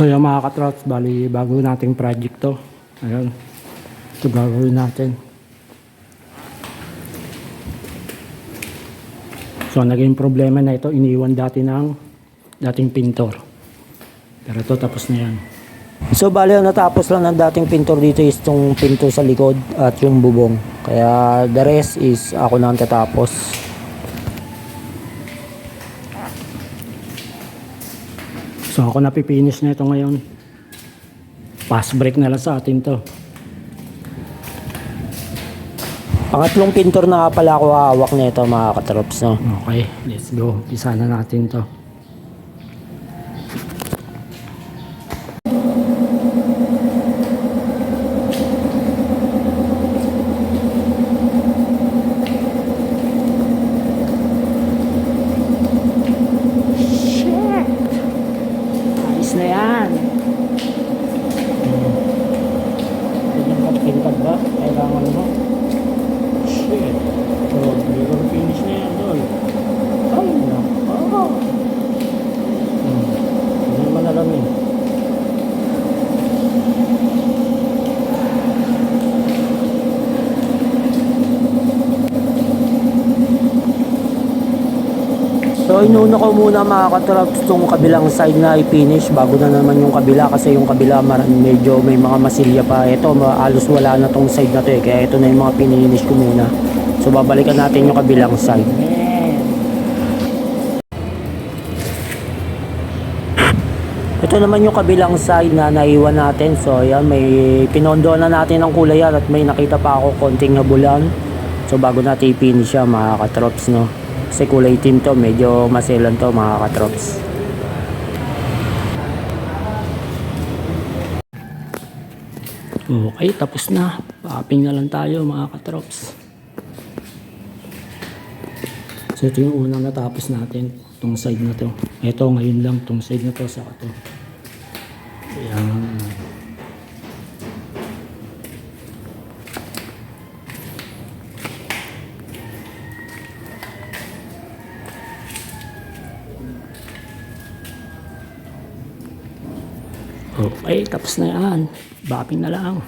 So yung mga katrops, bali bago nating project to. Ayun. Ito gagawin natin. So naging problema na ito, iniwan dati ng dating pintor. Pero ito tapos na yan. So bali natapos lang ng dating pintor dito is itong pinto sa likod at yung bubong. Kaya the rest is ako na ang tatapos. So ako napipinish na ito ngayon. Pass break na lang sa atin to. Pangatlong pintor na pala ako hawak nito mga katrops no. Okay, let's go. Isa na natin to. আমরা এলাম So inuna ko muna mga katrops itong kabilang side na i-finish bago na naman yung kabila kasi yung kabila medyo may mga masilya pa. Ito halos wala na tong side na to eh kaya ito na yung mga pininish ko muna. So babalikan natin yung kabilang side. Ito naman yung kabilang side na naiwan natin. So ayan, may pinondo na natin ng kulay yan at may nakita pa ako konting nabulan. So bago natin i-finish siya mga katrops no. Kasi kulay team to, medyo maselan to mga katrops. Okay, tapos na. Papping na lang tayo mga katrops. So ito yung unang natapos natin. Itong side na to. Ito ngayon lang. Itong side na to. Saka to. Ayan. Okay, tapos na yan. Bapping na lang.